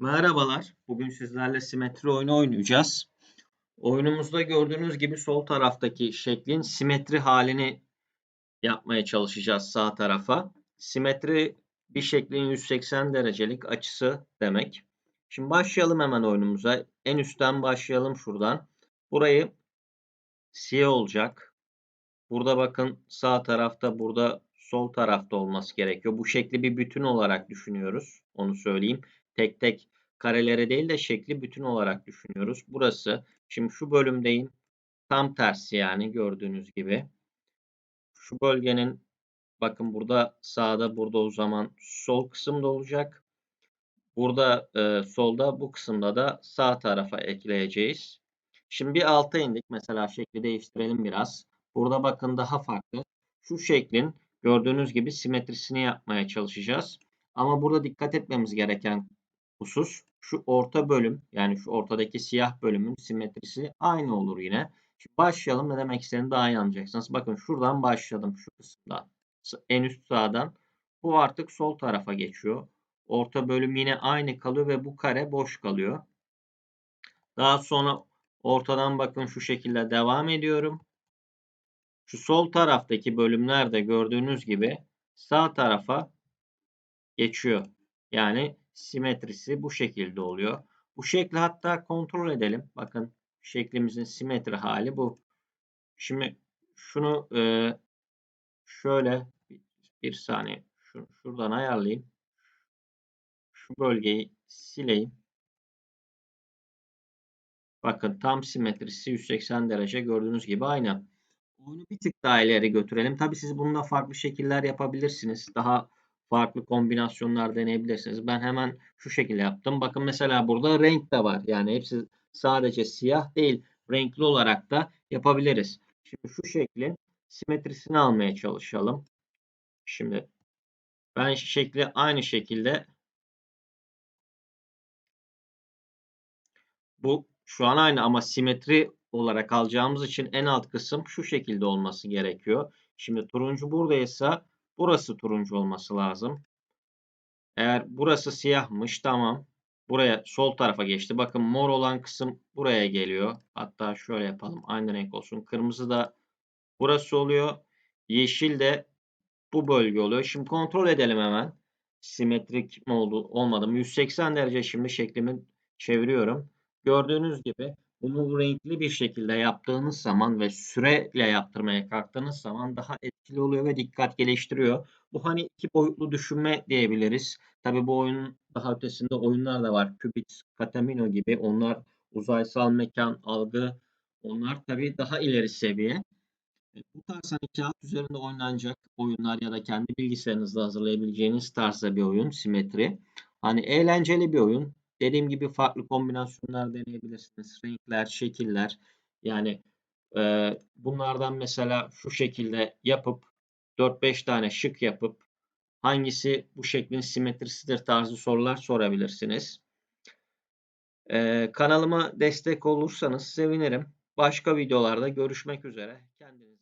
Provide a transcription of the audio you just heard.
Merhabalar. Bugün sizlerle simetri oyunu oynayacağız. Oyunumuzda gördüğünüz gibi sol taraftaki şeklin simetri halini yapmaya çalışacağız sağ tarafa. Simetri bir şeklin 180 derecelik açısı demek. Şimdi başlayalım hemen oyunumuza. En üstten başlayalım şuradan. Burayı siyah olacak. Burada bakın sağ tarafta burada sol tarafta olması gerekiyor. Bu şekli bir bütün olarak düşünüyoruz. Onu söyleyeyim. Tek tek karelere değil de şekli bütün olarak düşünüyoruz. Burası şimdi şu bölümdeyim. Tam tersi yani gördüğünüz gibi. Şu bölgenin bakın burada sağda burada o zaman sol kısımda olacak. Burada e, solda bu kısımda da sağ tarafa ekleyeceğiz. Şimdi bir alta indik. Mesela şekli değiştirelim biraz. Burada bakın daha farklı. Şu şeklin gördüğünüz gibi simetrisini yapmaya çalışacağız. Ama burada dikkat etmemiz gereken husus şu orta bölüm yani şu ortadaki siyah bölümün simetrisi aynı olur yine. Şimdi başlayalım ne demek istediğini daha iyi anlayacaksınız. Bakın şuradan başladım şu kısımdan. En üst sağdan. Bu artık sol tarafa geçiyor. Orta bölüm yine aynı kalıyor ve bu kare boş kalıyor. Daha sonra ortadan bakın şu şekilde devam ediyorum. Şu sol taraftaki bölümler de gördüğünüz gibi sağ tarafa geçiyor. Yani simetrisi bu şekilde oluyor. Bu şekli hatta kontrol edelim. Bakın şeklimizin simetri hali bu. Şimdi şunu e, şöyle bir saniye şuradan ayarlayayım. Şu bölgeyi sileyim. Bakın tam simetrisi 180 derece gördüğünüz gibi aynı. Oyunu bir tık daha ileri götürelim. Tabi siz bununla farklı şekiller yapabilirsiniz. Daha farklı kombinasyonlar deneyebilirsiniz. Ben hemen şu şekilde yaptım. Bakın mesela burada renk de var. Yani hepsi sadece siyah değil. Renkli olarak da yapabiliriz. Şimdi şu şeklin simetrisini almaya çalışalım. Şimdi ben şekli aynı şekilde bu şu an aynı ama simetri olarak alacağımız için en alt kısım şu şekilde olması gerekiyor. Şimdi turuncu buradaysa burası turuncu olması lazım. Eğer burası siyahmış tamam. Buraya sol tarafa geçti. Bakın mor olan kısım buraya geliyor. Hatta şöyle yapalım. Aynı renk olsun. Kırmızı da burası oluyor. Yeşil de bu bölge oluyor. Şimdi kontrol edelim hemen. Simetrik mi oldu olmadı mı? 180 derece şimdi şeklimi çeviriyorum. Gördüğünüz gibi bunu renkli bir şekilde yaptığınız zaman ve süreyle yaptırmaya kalktığınız zaman daha etkili oluyor ve dikkat geliştiriyor. Bu hani iki boyutlu düşünme diyebiliriz. Tabi bu oyunun daha ötesinde oyunlar da var. Qubit, Katamino gibi. Onlar uzaysal mekan, algı. Onlar tabi daha ileri seviye. E, bu tarz hani kağıt üzerinde oynanacak oyunlar ya da kendi bilgisayarınızda hazırlayabileceğiniz tarzda bir oyun, simetri. Hani eğlenceli bir oyun. Dediğim gibi farklı kombinasyonlar deneyebilirsiniz. Renkler, şekiller. Yani e, bunlardan mesela şu şekilde yapıp 4-5 tane şık yapıp hangisi bu şeklin simetrisidir tarzı sorular sorabilirsiniz. Ee, kanalıma destek olursanız sevinirim. Başka videolarda görüşmek üzere. Kendinize